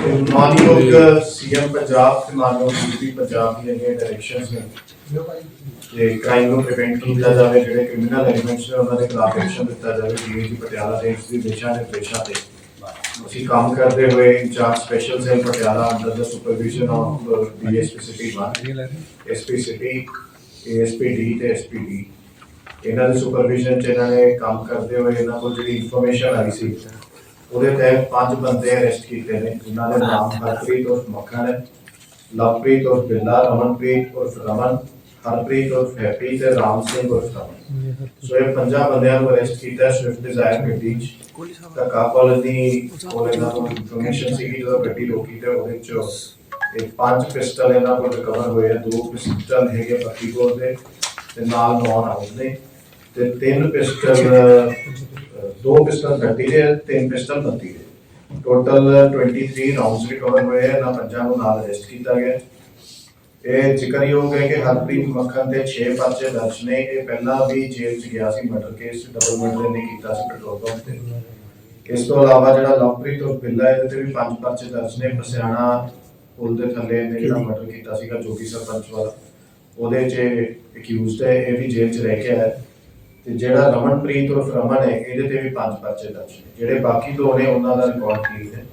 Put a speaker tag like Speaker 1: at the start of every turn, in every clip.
Speaker 1: ਹਾਂਜੀ ਤੇ ਮਾਨਯੋਗ ਸੀਐਮ ਪੰਜਾਬ ਤੇ ਮਾਨਯੋਗ ਡੀਪੀ ਪੰਜਾਬ ਦੀਆਂ ਜਿਹੜੀਆਂ ਡਾਇਰੈਕਸ਼ਨਸ ਨੇ ਕਿ ਕ੍ਰਾਈਮ ਨੂੰ ਪ੍ਰੀਵੈਂਟ ਕੀਤਾ ਜਾਵੇ ਜਿਹੜੇ ਕ੍ਰਿਮੀਨਲ ਐਲੀਮੈਂਟਸ ਨੇ ਉਹਨਾਂ ਦੇ ਖਿਲਾਫ ਐਕਸ਼ਨ ਦਿੱਤਾ ਜਾਵੇ ਡੀਏਜੀ ਪਟਿਆਲਾ ਦੇ ਇਸ ਦੀ ਦਿਸ਼ਾ ਨਿਰਦੇਸ਼ਾਂ ਤੇ ਅਸੀਂ ਕੰਮ ਕਰਦੇ ਹੋਏ incharge special cell Patiala under the supervision of DSP city 1 SP city ASP ਤੇ ਐਸਪੀ ਇਹਨਾਂ ਦੇ ਸੁਪਰਵਿਜ਼ਨ ਚ ਇਹਨਾਂ ਨੇ ਕੰਮ ਕਰਦੇ ਹੋਏ ਇਹਨਾਂ ਕੋਲ ਜਿਹੜੀ ਇਨਫੋਰਮੇਸ਼ਨ ਆਈ ਸੀ ਉਹਦੇ ਤਹਿਤ ਪੰਜ ਬੰਦੇ ਅਰੈਸਟ ਕੀਤੇ ਨੇ। ਜਿਨ੍ਹਾਂ ਦੇ ਨਾਮ ਹਰਪ੍ਰੀਤ ਉਰਫ ਮੱਖਣ ਹੈ ਲਵਪ੍ਰੀਤ ਉਰਫ ਬਿੱਲਾ ਰਮਨਪ੍ਰੀਤ ਉਰਫ ਰਮਨ ਹਰਪ੍ਰੀਤ ਉਰਫ ਹੈਪੀ ਤੇ ਰਾਮ ਸਿੰਘ ਉਰਫ ਰਮਨ ਸੋ ਇਹ ਪੰਜਾਂ ਬੰਦਿਆਂ ਨੂੰ ਅਰੈਸਟ ਕੀਤਾ ਸਵਿਫਟ ਡਿਜ਼ਾਇਰ ਗੱਡੀ ਕਾਕਾ ਕਾਲਜ ਦੀ ਇਹਨਾਂ ਕੋਲ ਇਨਫੋਰਮੇਸ਼ਨ ਸੀ ਕਿ ਜਦੋਂ ਗੱਡੀ ਰੋਕੀ ਤੇ ਉਹਦੇ 'ਚ ਇਹ ਪੰਜ ਪਿਸਟਲ ਇਹਨਾਂ ਕੋਲ ਰਿਕਵਰ ਹੋਏ ਆ। ਦੋ ਪਿਸਟਲ ਹੈਗੇ ਪੱਕੀ ਕੋਲ ਦੇ ਤੇ ਨਾਲ ਨੌਨ ਹਾਊਸ ਨੇ। ਤੇ ਤਿੰਨ ਪਿਸਟਲ ਦੋ ਪਿਸਟਲ ਗੱਡੀ ਦੇ ਤਿੰਨ ਪਿਸਟਲ ਬੰਦੀ ਦੇ। ਟੋਟਲ 23 ਰਾਉਂਡਸ ਰਿਕਵਰ ਹੋਏ ਆ ਇਹਨਾਂ ਪੰਜਾਂ ਨੂੰ ਨਾਲ ਅਰੈਸਟ ਕੀਤਾ ਗਿਆ। ਇਹ ਜ਼ਿਕਰਯੋਗ ਹੈ ਕਿ ਹਰਪ੍ਰੀਤ ਮੱਖਣ ਦੇ 6 ਪਰਚੇ ਦਰਜ ਨੇ। ਇਹ ਪਹਿਲਾਂ ਵੀ ਜੇਲ੍ਹ 'ਚ ਗਿਆ ਸੀ ਮਰਡਰ ਕੇਸ ਡਬਲ ਮਰਡਰ ਨੇ ਕੀਤਾ ਸੀ ਪੈਟਰੋਲ ਪੰਪ ਤੇ। ਇਸ ਤੋਂ ਇਲਾਵਾ ਜਿਹੜਾ ਲਵਪ੍ਰੀਤ ਔਰ ਬਿੱਲਾ ਇਹਦੇ ਤੇ ਵੀ ਪੰਜ ਪਰਚੇ ਦਰਜ ਨੇ। ਪਸਿਆਣਾ ਪੁਲ ਦੇ ਥੱਲੇ ਇਹਨੇ ਜਿਹੜਾ ਮਰਡਰ ਕੀਤਾ ਸੀਗਾ ਜੋਗੀ ਸਰਪੰਚ ਵਾਲਾ। ਉਹਦੇ 'ਚ ਅਕਿਊਜ਼ਡ ਹੈ ਇਹ ਵੀ ਜੇਲ੍ਹ 'ਚ ਰਹਿ ਕੇ ਆਇਆ। ਹੈ। ਤੇ ਜਿਹੜਾ ਰਮਨਪ੍ਰੀਤ ਉਰਫ ਰਮਨ ਹੈ, ਇਹਦੇ ਤੇ ਵੀ ਪੰਜ ਪਰਚੇ ਦਰਜ ਨੇ। ਜਿਹੜੇ ਬਾਕੀ ਦੋ ਨੇ, ਉਹਨਾਂ ਦਾ ਰਿਕਾਰਡ ਕਲੀਨ ਹੈ।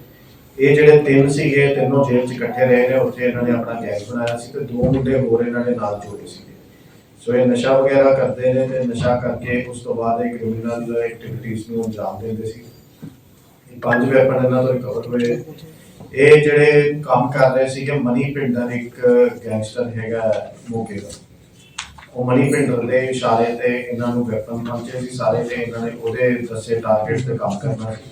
Speaker 1: ਇਹ ਜਿਹੜੇ ਤਿੰਨ ਸੀਗੇ, ਤਿੰਨੋਂ ਜੇਲ੍ਹ 'ਚ ਇਕੱਠੇ ਰਹੇ ਨੇ, ਉੱਥੇ ਇਹਨਾਂ ਨੇ ਆਪਣਾ ਗੈਂਗ ਬਣਾਇਆ ਸੀ ਤੇ ਦੋ ਮੁੰਡੇ ਹੋਰ ਇਹਨਾਂ ਨੇ ਨਾਲ ਜੋੜੇ ਸੀਗੇ। ਸੋ ਇਹ ਨਸ਼ਾ ਵਗੈਰਾ ਕਰਦੇ ਨੇ ਤੇ ਨਸ਼ਾ ਕਰਕੇ ਉਸ ਤੋਂ ਬਾਅਦ ਇਹ ਕ੍ਰਿਮੀਨਲ ਐਕਟੀਵਿਟੀਜ਼ ਨੂੰ ਅੰਜਾਮ ਦਿੰਦੇ ਸੀ। ਇਹ ਪੰਜ ਵੈਪਨ ਇਹਨਾਂ ਤੋਂ ਰਿਕਵਰ ਹੋਏ ਇਹ ਜਿਹੜੇ ਕੰਮ ਕਰ ਰਹੇ ਸੀਗੇ, ਮਨੀ ਪਿੰਡਰ ਇੱਕ ਗੈਂਗਸਟਰ ਹੈਗਾ ਮੋਕੇ ਦਾ। ਉਹ ਮਨੀ ਪਿੰਡਰ ਦੇ ਇਸ਼ਾਰੇ ਤੇ ਇਹਨਾਂ ਨੂੰ ਵੈਪਨ ਪਹੁੰਚੇ ਸੀ, ਸਾਰੇ ਤੇ ਇਹਨਾਂ ਨੇ ਉਹਦੇ ਦੱਸੇ ਟਾਰਗੇਟ ਤੇ ਕੰਮ ਕਰਨਾ ਸੀ।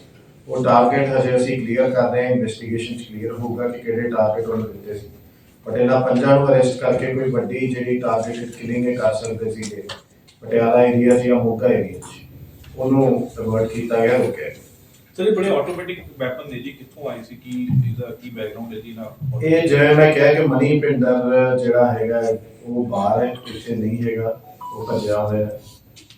Speaker 1: ਉਹ ਟਾਰਗੇਟ ਹਜੇ ਅਸੀਂ ਕਲੀਅਰ ਕਰ ਰਹੇ ਹਾਂ ਇਨਵੈਸਟੀਗੇਸ਼ਨ ਚ ਕਲੀਅਰ ਹੋਊਗਾ ਕਿ ਕਿਹੜੇ ਟਾਰਗੇਟ ਉਹਨੂੰ ਦਿੱਤੇ ਸੀ। ਬਟ ਇਹਨਾਂ ਪੰਜਾਂ ਨੂੰ ਅਰੈਸਟ ਕਰਕੇ ਕੋਈ ਵੱਡੀ ਜਿਹੜੀ ਟਾਰਗੇਟ ਕਿਲਿੰਗ ਕਰ ਸਕਦੇ ਸੀਗੇ। ਪਟਿਆਲਾ ਏਰੀਆ ਜਾਂ ਮੋਗਾ ਏਰੀਆ 'ਚ। ਉਹਨੂੰ ਕਨਵਰਟ ਕੀਤਾ ਗਿਆ ਰੁਕਿਆ।
Speaker 2: ਸਰ ਇਹ ਬੜੇ ਆਟੋਮੈਟਿਕ ਵੈਪਨ ਨੇ ਜੀ ਕਿੱਥੋਂ ਆਏ ਸੀ? ਕੀ ਇਹਦਾ ਕੀ ਬੈਕਗ੍ਰਾਉਂਡ ਹੈ ਜੀ ਨਾ
Speaker 1: ਇਹ ਜਿਵੇਂ ਮੈਂ ਕਿਹਾ ਕਿ ਮਨੀ ਪਿੰਡਰ ਜਿਹੜਾ ਹੈਗਾ ਉਹ ਬਾਹਰ ਹੈ ਇੱਥੇ ਨਹੀਂ ਹੈਗਾ ਉਹ ਭੱਜਿਆ ਹੋਇਆ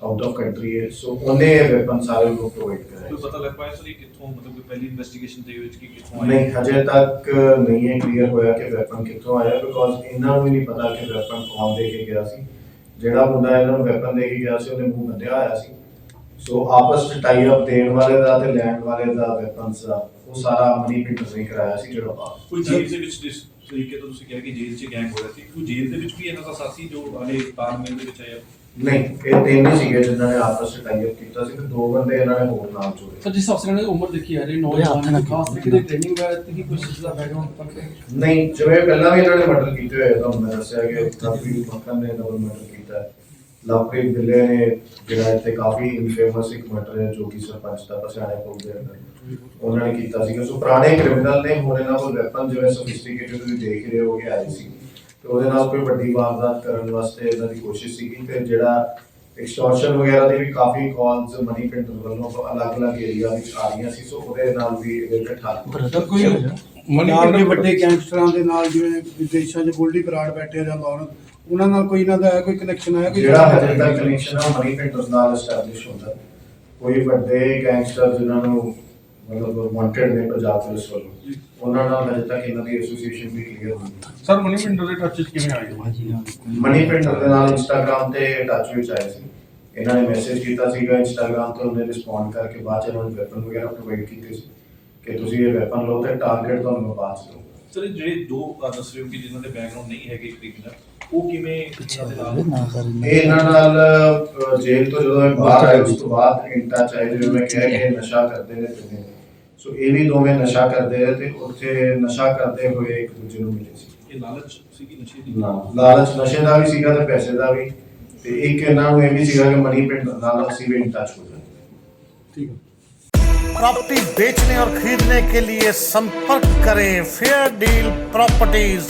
Speaker 1: ਆਊਟ ਆਫ ਕੰਟਰੀ ਹੈ ਸੋ ਉਹਨੇ ਇਹ ਵੈਪਨ ਸਾਰੇ ਨੂੰ ਪ੍ਰੋਵਾਈਡ ਕਰਾਇਆ
Speaker 2: ਕੋਈ ਪਤਾ ਲੱਗ ਪਾਇਆ ਸਰ ਇਹ ਕਿੱਥੋਂ ਮਤਲਬ ਕੋਈ ਪਹਿਲੀ ਇਨਵੈਸਟੀਗੇਸ਼ਨ ਦੇ ਵਿੱਚ ਕੀ ਕਿੱਥੋਂ ਆਇਆ
Speaker 1: ਨਹੀਂ ਹਜੇ ਤੱਕ ਨਹੀਂ ਹੈ ਕਲੀਅਰ ਹੋਇਆ ਕਿ ਵੈਪਨ ਕਿੱਥੋਂ ਆਇਆ ਬਿਕੋਜ਼ ਇਹਨਾਂ ਨੂੰ ਵੀ ਨਹੀਂ ਪਤਾ ਕਿ ਵੈਪਨ ਕੌਣ ਦੇ ਕੇ ਗਿਆ ਸੀ। ਜਿਹੜਾ ਮੁੰਡਾ ਇਹਨਾਂ ਨੂੰ ਵੈਪਨ ਦੇ ਕੇ ਗਿਆ ਸੀ ਉਹਦੇ ਮੂੰਹ ਬੰਨਿਆ ਹੋਇਆ ਸੀ। ਸੋ ਆਪਸ ਚ ਟਾਈ ਅਪ ਦੇਣ ਵਾਲੇ ਦਾ ਤੇ ਲੈਣ ਵਾਲੇ ਦਾ ਵੈਪਨਸ ਦਾ ਉਹ ਸਾਰਾ ਮਨੀ ਪਿੰਡਰ ਨੇ ਕਰਾਇਆ ਸੀ ਜਿਹੜਾ ਬਾਹਰ
Speaker 2: ਕੋਈ ਜੇਲ੍ਹ ਦੇ ਵਿੱਚ ਜਿਸ ਤਰੀਕੇ ਤੋਂ ਤੁਸੀਂ ਕਿਹਾ ਕਿ ਜੇਲ੍ਹ 'ਚ ਗੈਂਗ ਹੋਇਆ ਸੀ ਕੋਈ ਜੇਲ੍ਹ ਦੇ ਵਿੱਚ ਵੀ ਇਹਨਾਂ ਦਾ ਸਾਥੀ ਜੋ ਹਾਲੇ ਤਾਲਮੇਲ ਦੇ ਵਿੱਚ ਆਇਆ
Speaker 1: ਨਹੀਂ ਇਹ ਤਿੰਨ ਹੀ ਸੀਗੇ ਜਿਨ੍ਹਾਂ ਨੇ ਆਪਸ ਵਿੱਚ ਟਾਈ ਅਪ ਕੀਤਾ ਸੀ ਤੇ ਦੋ ਬੰਦੇ ਇਹਨਾਂ ਨੇ ਹੋਰ ਨਾਲ ਜੋੜੇ।
Speaker 3: ਸਰ ਜਿਸ ਅਫਸਰ ਨੇ ਉਮਰ ਦੇਖੀ ਆ ਰਹੀ ਨੌਜਵਾਨ ਖਾਸ ਤਰੀਕੇ ਦੀ ਟ੍ਰੇਨਿੰਗ ਵਗੈਰਾ ਤੇ ਕੋਈ ਚੀਜ਼ ਦਾ ਬੈਕਗ੍ਰਾਉਂਡ ਪਤਾ ਨਹੀਂ
Speaker 1: ਨਹੀਂ ਜਿਵੇਂ ਪਹਿਲਾਂ ਵੀ ਇਹਨਾਂ ਨੇ ਮਰਡਰ ਕੀਤੇ ਹੋਏ ਆ, ਤੁਹਾਨੂੰ ਮੈਂ ਦੱਸਿਆ ਕਿ ਕਾਫੀ ਮੱਖਣ ਨੇ ਡਬਲ ਮਰਡਰ ਕੀਤਾ ਹੈ। ਲਵਪ੍ਰੀਤ ਬਿੱਲੇ ਨੇ ਜਿਹੜਾ ਇੱਥੇ ਕਾਫੀ ਇਨਫੇਮਸ ਇੱਕ ਮਰਡਰ ਹੈ ਜੋ ਕਿ ਸਰਪੰਚ ਦਾ ਪਛਾਣਿਆ ਕੋਲ ਦੇ ਅੰਦਰ। ਉਹਨਾਂ ਨੇ ਕੀਤਾ ਸੀਗਾ। ਸੋ ਪੁਰਾਣੇ ਕ੍ਰਿਮੀਨਲ ਨੇ ਹੁਣ ਇਹਨਾਂ ਕੋਲ ਵੈਪਨ ਜਿਵੇਂ ਸੋਫਿਸਟੀਕੇਟਡ ਤੁਸੀਂ ਦੇਖ ਰਹੇ ਹੋ ਕਿ ਆਏ ਸੀ। ਤੇ ਉਹਦੇ ਨਾਲ ਕੋਈ ਵੱਡੀ ਵਾਰਦਾਤ ਕਰਨ ਵਾਸਤੇ ਇਹਨਾਂ ਦੀ ਕੋਸ਼ਿਸ਼ ਸੀਗੀ ਤੇ ਜਿਹੜਾ ਐਕਸਟੋਰਸ਼ਨ ਵਗੈਰਾ ਦੀ ਵੀ ਕਾਫੀ ਕਾਲਸ ਮਨੀ ਪਿੰਡਰ ਵੱਲੋਂ ਅਲੱਗ-ਅਲੱਗ ਏਰੀਆ ਵਿੱਚ ਆ ਰਹੀਆਂ ਸੀ। ਸੋ ਉਹਦੇ ਨਾਲ ਵੀ ਇਹਦੇ ਤੇ ਠੱਲ
Speaker 3: ਸਰ ਕੋਈ
Speaker 4: ਪੰਜਾਬ ਦੇ ਵੱਡੇ ਗੈਂਗਸਟਰਾਂ ਦੇ ਨਾਲ ਜਿਵੇਂ ਵਿਦੇਸ਼ਾਂ 'ਚ ਗੋਲਡੀ ਬਰਾੜ ਬੈਠੇ ਜਾਂ ਲੌਰੈਂਸ ਉਹਨਾਂ ਨਾਲ ਕੋਈ ਇਹਨਾਂ ਦਾ ਹੈ ਕੋਈ ਕਨੈਕਸ਼ਨ ਹੈ ਕੋਈ
Speaker 1: ਜਿਹੜਾ ਹਜੇ ਤੱਕ ਕਨੈਕਸ਼ਨ ਹੈ ਮਨੀ ਪਿੰਟਰਸ ਨਾਲ ਐਸਟੈਬਲਿਸ਼ ਹੁੰਦਾ। ਕੋਈ ਵੱਡੇ ਗੈਂਗਸਟਰ ਜਿਨ੍ਹਾਂ ਨੂੰ ਮਤਲਬ ਵਾਂਟਡ ਨੇ ਪੰਜਾਬ ਪੁਲਿਸ ਵੱਲੋਂ ਉਹਨਾਂ ਨਾਲ ਹਜੇ ਤੱਕ ਇਹਨਾਂ ਦੀ ਐਸੋਸੀਏਸ਼ਨ ਵੀ ਕਲੀਅਰ ਹੋਈ
Speaker 5: ਸਰ ਮਨੀ ਪਿੰਡਰ ਦੇ ਟੱਚ ਚ ਕਿਵੇਂ ਆਏ ਹੋ?
Speaker 1: ਮਨੀ ਪਿੰਟਰ ਦੇ ਨਾਲ ਇੰਸਟਾਗ੍ਰam ਤੇ ਟੱਚ ਵਿੱਚ ਆਏ ਸੀ। ਇਹਨਾਂ ਨੇ ਮੈਸੇਜ ਕੀਤਾ ਸੀਗਾ ਇੰਸਟਾਗ੍ਰam ਤੋਂ ਉਹਨੇ ਰਿਸਪੌਂਡ ਕਰਕੇ ਬਾਅਦ ਚ ਇਹਨਾਂ ਨੂੰ ਵੈਪਨ ਵਗੈਰਾ ਪ੍ਰੋਵਾਈਡ ਕੀਤੇ ਸੀ ਕਿ ਤੁਸੀਂ ਇਹ ਵੈਪਨ ਲਓ ਤੇ ਟਾਰਗੇਟ ਤੁਹਾਨੂੰ ਮੈਂ ਬਾਅਦ ਚ ਦਊਂਗਾ।
Speaker 2: ਸਰ ਇਹ ਜਿਹੜੇ ਦੋ ਅਹ, ਦੱਸ ਰਹੇ ਹੋ ਕਿ ਜਿਨ੍ਹਾਂ ਦੇ ਬੈਕਗ੍ਰਾਉਂਡ ਨਹੀਂ ਹੈਗੇ ਕ੍ਰਿਮੀਨਲ ਉਹ ਕਿਵੇਂ ਇਹਨਾਂ ਦੇ ਨਾਲ
Speaker 1: ਇਹ ਇਹਨਾਂ ਨਾਲ ਅਹ, ਜੇਲ੍ਹ ਤੋਂ ਜਦੋਂ ਇਹ ਬਾਹਰ ਆਏ ਉਸ ਤੋਂ ਬਾਅਦ ਇਨ ਟੱਚ ਆਏ ਜਿਵੇਂ ਮੈਂ ਕਿਹਾ ਕਿ ਇਹ ਨਸ਼ਾ ਕਰਦੇ ਨੇ ਪੀਂਦੇ ਨੇ ਸੋ ਇਹ ਵੀ ਦੋਵੇਂ ਨਸ਼ਾ ਕਰਦੇ ਨੇ ਤੇ ਉੱਥੇ ਨਸ਼ਾ ਕਰਦੇ ਹੋਏ ਇੱਕ ਦੂਜੇ ਨੂੰ ਮਿਲੇ ਸੀ
Speaker 2: ਇਹ ਲਾਲਚ ਸੀਗੀ ਨਸ਼ੇ ਦੀ
Speaker 1: ਲਾਲਚ ਨਸ਼ੇ ਦਾ ਵੀ ਸੀਗਾ ਤੇ ਪੈਸੇ ਦਾ ਵੀ ਤੇ ਇੱਕ ਇਹਨਾਂ ਨੂੰ ਇਹ ਵੀ ਸੀਗਾ ਕਿ ਮਨੀ ਪਿੰਡ ਨਾਲ ਅਸੀਂ ਵੀ ਇਨ ਟੱਚ ਹੋ ਜਾਈਏ
Speaker 4: ਠੀਕ ਹੈ
Speaker 6: प्रॉपर्टी बेचने और खरीदने के लिए संपर्क करें फेयर डील प्रॉपर्टीज